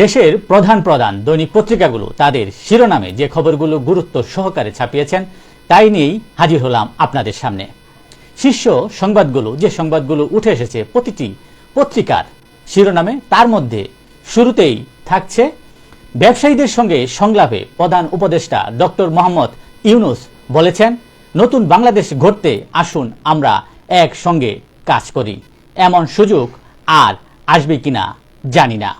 দেশের প্রধান প্রধান দৈনিক পত্রিকাগুলো তাদের শিরোনামে যে খবরগুলো গুরুত্ব সহকারে ছাপিয়েছেন, তাই নিয়েই হাজির হলাম আপনাদের সামনে। শীর্ষ সংবাদগুলো, যে সংবাদগুলো উঠে এসেছে প্রতিটি পত্রিকার শিরোনামে, তার মধ্যে শুরুতেই থাকছে ব্যবসায়ীদের সঙ্গে সংলাপে প্রধান উপদেষ্টা ডক্টর মোহাম্মদ ইউনুস বলেছেন, নতুন বাংলাদেশ গড়তে আসুন, আমরা একসঙ্গে কাজ করি। এমন সুযোগ আর আসবে কিনা জানি না।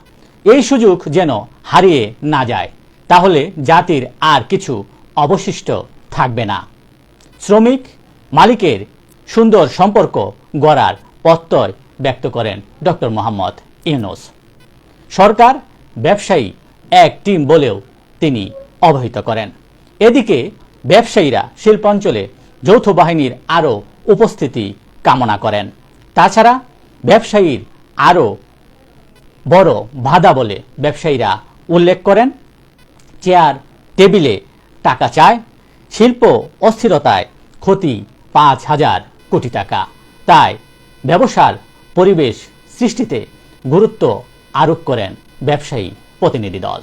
এই সুযোগ যেন হারিয়ে না যায়। তাহলে জাতির আর কিছু অবশিষ্ট থাকবে না। শ্রমিক মালিকের সুন্দর সম্পর্ক গড়ার প্রত্যয় ব্যক্ত করেন ডক্টর মোহাম্মদ ইউনুস। সরকার, ব্যবসায়ী এক টিম বলেও তিনি অবহিত করেন। এদিকে ব্যবসায়ীরা শিল্পাঞ্চলে যৌথ বাহিনীর আরও উপস্থিতি কামনা করেন। তাছাড়া ব্যবসায়ীর আরও বড় বাধা বলে ব্যবসায়ীরা উল্লেখ করেন। চেয়ার, টেবিলে টাকা চায়, শিল্প অস্থিরতায় ক্ষতি পাঁচ হাজার কোটি টাকা। তাই ব্যবসার পরিবেশ সৃষ্টিতে গুরুত্ব আরোপ করেন ব্যবসায়ী প্রতিনিধি দল।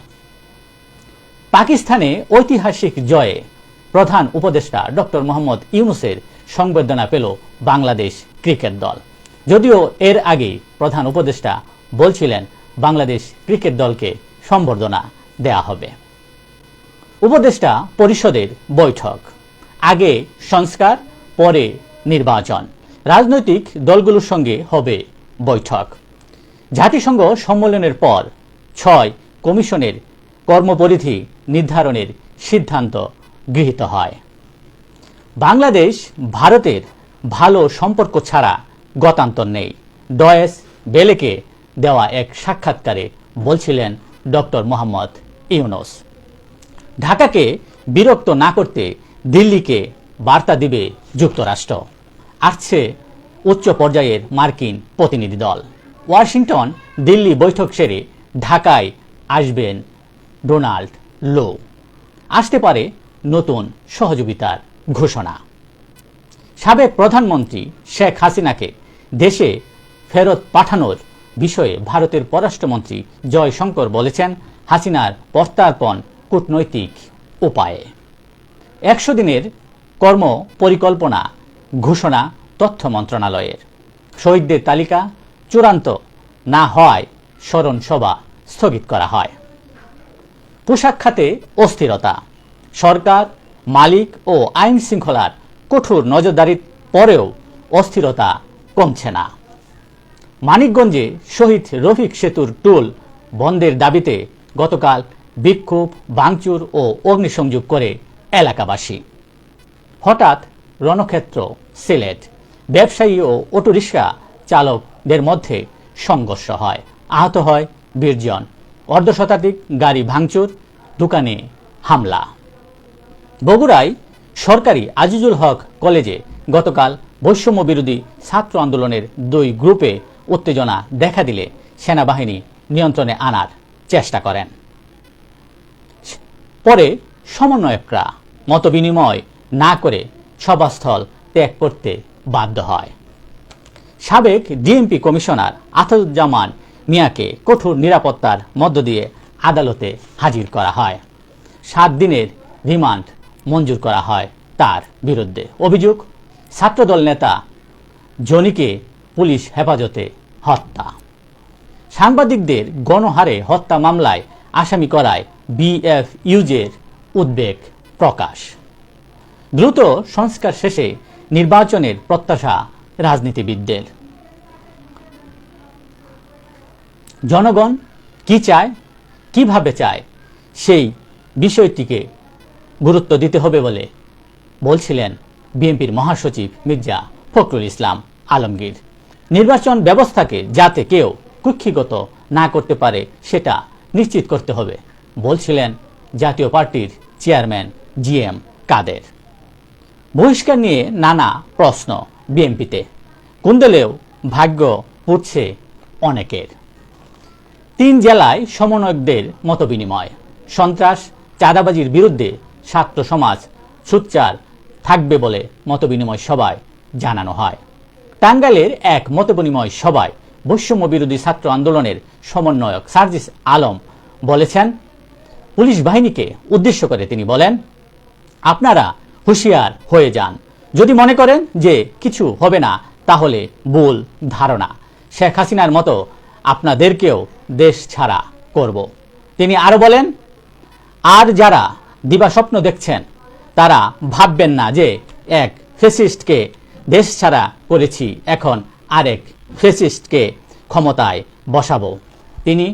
পাকিস্তানে ঐতিহাসিক জয়ে প্রধান উপদেষ্টা ডক্টর মোহাম্মদ ইউনুসের সংবর্ধনা পেল বাংলাদেশ ক্রিকেট দল। যদিও এর আগে প্রধান উপদেষ্টা বলছিলেন, বাংলাদেশ ক্রিকেট দলকে সম্বর্ধনা দেয়া হবে। উপদেষ্টা পরিষদের বৈঠক। আগে সংস্কার, পরে নির্বাচন। রাজনৈতিক দলগুলোর সঙ্গে হবে বৈঠক। জাতিসংঘ সম্মেলনের পর ছয় কমিশনের কর্মপরিধি নির্ধারণের সিদ্ধান্ত গৃহীত হয়। বাংলাদেশ, ভারতের ভালো সম্পর্ক ছাড়া গতান্তর নেই। ডয়েস বেলেকে দেওয়া এক সাক্ষাৎকারে বলছিলেন ডক্টর মোহাম্মদ ইউনুস। ঢাকাকে বিরক্ত না করতে দিল্লিকে বার্তা দিবে যুক্তরাষ্ট্র। আসছে উচ্চ পর্যায়ের মার্কিন প্রতিনিধি দল। ওয়াশিংটন দিল্লি বৈঠক সেরে ঢাকায় আসবেন ডোনাল্ড লো। আসতে পারে নতুন সহযোগিতার ঘোষণা। সাবেক প্রধানমন্ত্রী শেখ হাসিনাকে দেশে ফেরত পাঠানোর বিষয়ে ভারতের পররাষ্ট্রমন্ত্রী জয়শঙ্কর বলেছেন, হাসিনার প্রত্যার্পণ কূটনৈতিক উপায়ে। একশো দিনের কর্ম পরিকল্পনা ঘোষণা, তথ্য মন্ত্রণালয়ের। শহীদদের তালিকা চূড়ান্ত না হওয়ায় স্মরণ সভা স্থগিত করা হয়। পোশাক খাতে অস্থিরতা। সরকার, মালিক ও আইন শৃঙ্খলার কঠোর নজরদারির পরেও অস্থিরতা কমছে না। মানিকগঞ্জে শহীদ রফিক সেতুর টোল বন্ধের দাবিতে গতকাল বিক্ষোভ, ভাঙচুর ও অগ্নিসংযোগ করে এলাকাবাসী। হঠাৎ রণক্ষেত্র, সিলেট। ব্যবসায়ী ও অটোরিকশা চালকদের মধ্যে সংঘর্ষ হয়। আহত হয় বীরজন। অর্ধশতাধিক গাড়ি ভাঙচুর, দোকানে হামলা। বগুড়ায় সরকারি আজিজুল হক কলেজে গতকাল বৈষম্য বিরোধী ছাত্র আন্দোলনের দুই গ্রুপে উত্তেজনা দেখা দিলে সেনাবাহিনী নিয়ন্ত্রণে আনার চেষ্টা করেন। পরে সমন্বয়করা মতবিনিময় না করে সভাস্থল ত্যাগ করতে বাধ্য হয়। সাবেক ডিএমপি কমিশনার আসাদুজ্জামান মিয়াকে কঠোর নিরাপত্তার মধ্য দিয়ে আদালতে হাজির করা হয়। সাত দিনের রিমান্ড মঞ্জুর করা হয় তার বিরুদ্ধে। অভিযোগ, ছাত্রদল নেতা জনিকে পুলিশ হেফাজতে হত্যা। সাংবাদিকদের গণহারে হত্যা মামলায় আসামি করায় বিএফ ইউজের উদ্বেগ প্রকাশ। দ্রুত সংস্কার শেষে নির্বাচনের প্রত্যাশা রাজনীতিবিদদের। জনগণ কি চায়, কীভাবে চায়, সেই বিষয়টিকে গুরুত্ব দিতে হবে বলে বলছিলেন বিএনপির মহাসচিব মির্জা ফখরুল ইসলাম আলমগীর। নির্বাচন ব্যবস্থাকে যাতে কেউ কুক্ষিগত না করতে পারে, সেটা নিশ্চিত করতে হবে, বলছিলেন জাতীয় পার্টির চেয়ারম্যান জি এম কাদের। বহিষ্কার নিয়ে নানা প্রশ্ন বিএনপিতে। কুন্দলেও ভাগ্য পুড়ছে অনেকের। তিন জেলায় সমন্বয়কদের মতবিনিময়। সন্ত্রাস, চাঁদাবাজির বিরুদ্ধে ছাত্র সমাজ সুচ্চার থাকবে বলে মতবিনিময় সভায় জানানো হয়। টাঙ্গাইলের এক মতবিনিময় সভায় বৈষম্য বিরোধী ছাত্র আন্দোলনের সমন্বয়ক সার্জিস আলম বলেছেন, পুলিশ বাহিনীকে উদ্দেশ্য করে তিনি বলেন, আপনারা হুঁশিয়ার হয়ে যান। যদি মনে করেন যে কিছু হবে না, তাহলে ভুল ধারণা। শেখ হাসিনার মতো আপনাদেরকেও দেশ ছাড়া করব। তিনি আরও বলেন, আর যারা দিবাস্বপ্ন দেখছেন, তারা ভাববেন না যে এক ফেসিস্টকে দেশ ছাড়া করেছি, এখন আরেক ফেসিস্টকে ক্ষমতায় বসাবো। তিনি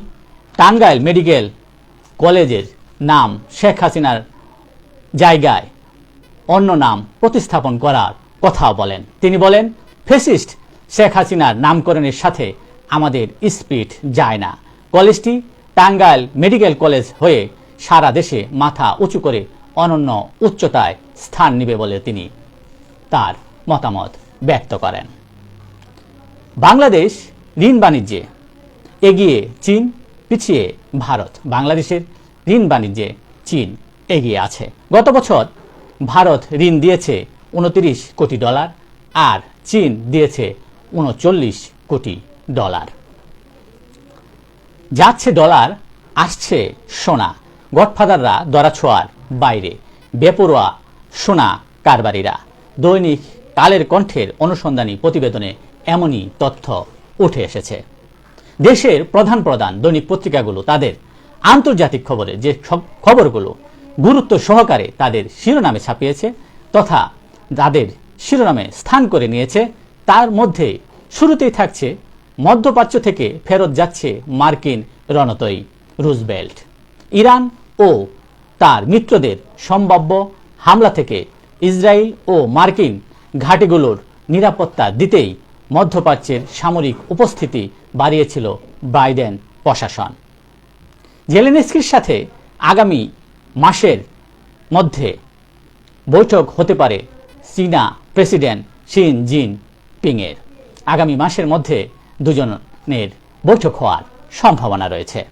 টাঙ্গাইল মেডিকেল কলেজের নাম শেখ হাসিনার জায়গায় অন্য নাম প্রতিস্থাপন করার কথা বলেন। তিনি বলেন ফেসিস্ট শেখ হাসিনার নামকরণের সাথে আমাদের স্পিড যায় না। কলেজটি টাঙ্গাইল মেডিকেল কলেজ হয়ে সারা দেশে মাথা উঁচু করে অনন্য উচ্চতায় স্থান নেবে বলে তিনি তার মতামত ব্যক্ত করেন। বাংলাদেশ ঋণ বাণিজ্যে এগিয়ে চীন পিছিয়ে ভারত। বাংলাদেশের ঋণ বাণিজ্যে চীন এগিয়ে আছে। গত বছর ভারত ঋণ দিয়েছে উনত্রিশ কোটি ডলার আর চীন দিয়েছে উনচল্লিশ কোটি ডলার। যাচ্ছে ডলার, আসছে সোনা। গডফাদাররা দরাছোয়ার বাইরে। বেপরোয়া সোনা কারবারিরা। দৈনিক কালের কণ্ঠের অনুসন্ধানী প্রতিবেদনে এমনই তথ্য উঠে এসেছে। দেশের প্রধান প্রধান দৈনিক পত্রিকাগুলো তাদের আন্তর্জাতিক খবরে যে খবরগুলো গুরুত্ব সহকারে তাদের শিরোনামে ছাপিয়েছে তথা তাদের শিরোনামে স্থান করে নিয়েছে, তার মধ্যে শুরুতেই থাকছে, মধ্যপ্রাচ্য থেকে ফেরত যাচ্ছে মার্কিন রণতৈ রুজবেল্ট ইরান ও তার মিত্রদের সম্ভাব্য হামলা থেকে ইসরায়েল ও মার্কিন ঘাটিগুলোর নিরাপত্তা দিতেই মধ্যপ্রাচ্যের সামরিক উপস্থিতি বাড়িয়েছিল বাইডেন প্রশাসন। জেলেনস্কির সাথে আগামী মাসের মধ্যে বৈঠক হতে পারে চীনা প্রেসিডেন্ট শিন জিন পিংয়ের আগামী মাসের মধ্যে দুজনের বৈঠক হওয়ার সম্ভাবনা রয়েছে।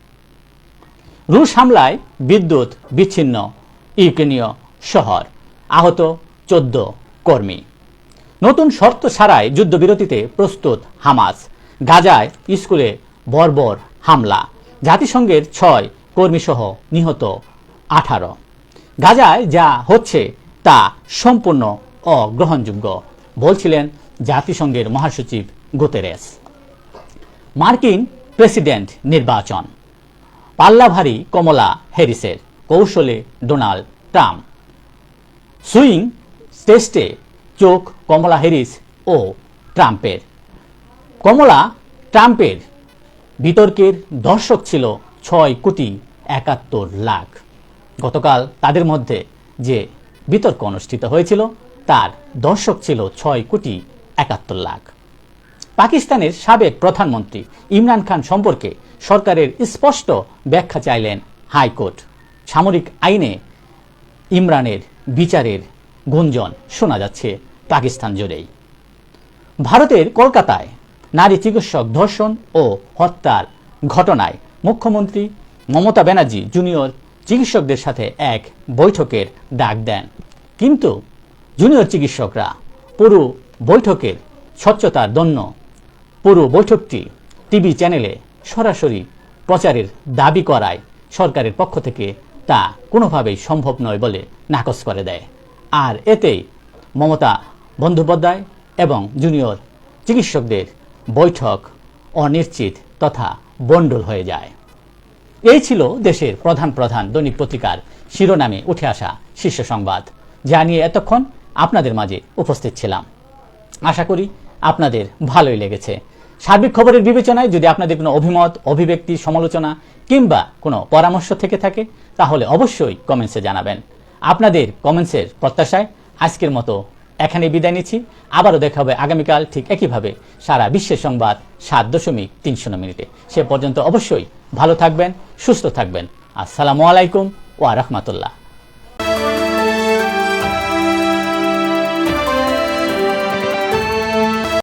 রুশ হামলায় বিদ্যুৎ বিচ্ছিন্ন ইউক্রেনীয় শহর, আহত চোদ্দ কর্মী। নতুন শর্ত ছাড়াই যুদ্ধবিরতিতে প্রস্তুত হামাস। গাজায় স্কুলে বর্বর হামলা। জাতিসংঘের ছয় কর্মীসহ নিহত আঠারো। গাজায় যা হচ্ছে তা সম্পূর্ণ অগ্রহণযোগ্য, বলছিলেন জাতিসংঘের মহাসচিব গোতেরেস। মার্কিন প্রেসিডেন্ট নির্বাচন। পাল্লাভারী কমলা হ্যারিসের কৌশলে ডোনাল্ড ট্রাম্প। সুইং টেস্টে চোখ কমলা হ্যারিস ও ট্রাম্পের। কমলা ট্রাম্পের বিতর্কের দর্শক ছিল ছয় কোটি একাত্তর লাখ। গতকাল তাদের মধ্যে যে বিতর্ক অনুষ্ঠিত হয়েছিল, তার দর্শক ছিল ছয় কোটি একাত্তর লাখ। পাকিস্তানের সাবেক প্রধানমন্ত্রী ইমরান খান সম্পর্কে সরকারের স্পষ্ট ব্যাখ্যা চাইলেন হাইকোর্ট। সামরিক আইনে ইমরানের বিচারের গুঞ্জন শোনা যাচ্ছে পাকিস্তান জুড়েই। ভারতের কলকাতায় নারী চিকিৎসক ধর্ষণ ও হত্যার ঘটনায় মুখ্যমন্ত্রী মমতা ব্যানার্জি জুনিয়র চিকিৎসকদের সাথে এক বৈঠকের ডাক দেন। কিন্তু জুনিয়র চিকিৎসকরা পুরো বৈঠকের স্বচ্ছতার জন্য পুরো বৈঠকটি টিভি চ্যানেলে সরাসরি প্রচারের দাবি করায় সরকারের পক্ষ থেকে তা কোনোভাবেই সম্ভব নয় বলে নাকচ করে দেয়। আর এতেই মমতা বন্দ্যোপাধ্যায় এবং জুনিয়র চিকিৎসকদের বৈঠক অনিশ্চিত তথা বন্ডল হয়ে যায়। এই ছিল দেশের প্রধান প্রধান দৈনিক পত্রিকার শিরোনামে উঠে আসা শীর্ষ সংবাদ। যা নিয়ে এতক্ষণ আপনাদের মাঝে উপস্থিত ছিলাম। আশা করি আপনাদের ভালোই লেগেছে। সার্বিক খবরের বিবেচনায় যদি আপনাদের কোনো অভিমত, অভিব্যক্তি, সমালোচনা কিংবা কোনো পরামর্শ থেকে থাকে, তাহলে অবশ্যই কমেন্টসে জানাবেন। আপনাদের কমেন্টসের প্রত্যাশায় আজকের মতো এখানে বিদায় নিচ্ছি। আবারও দেখা হবে আগামীকাল ঠিক একইভাবে সারা বিশ্বের সংবাদ সাত দশমিক তিন শূন্য মিনিটে। সে পর্যন্ত অবশ্যই ভালো থাকবেন, সুস্থ থাকবেন। আসসালামু আলাইকুম ওয়া রাহমাতুল্লাহ।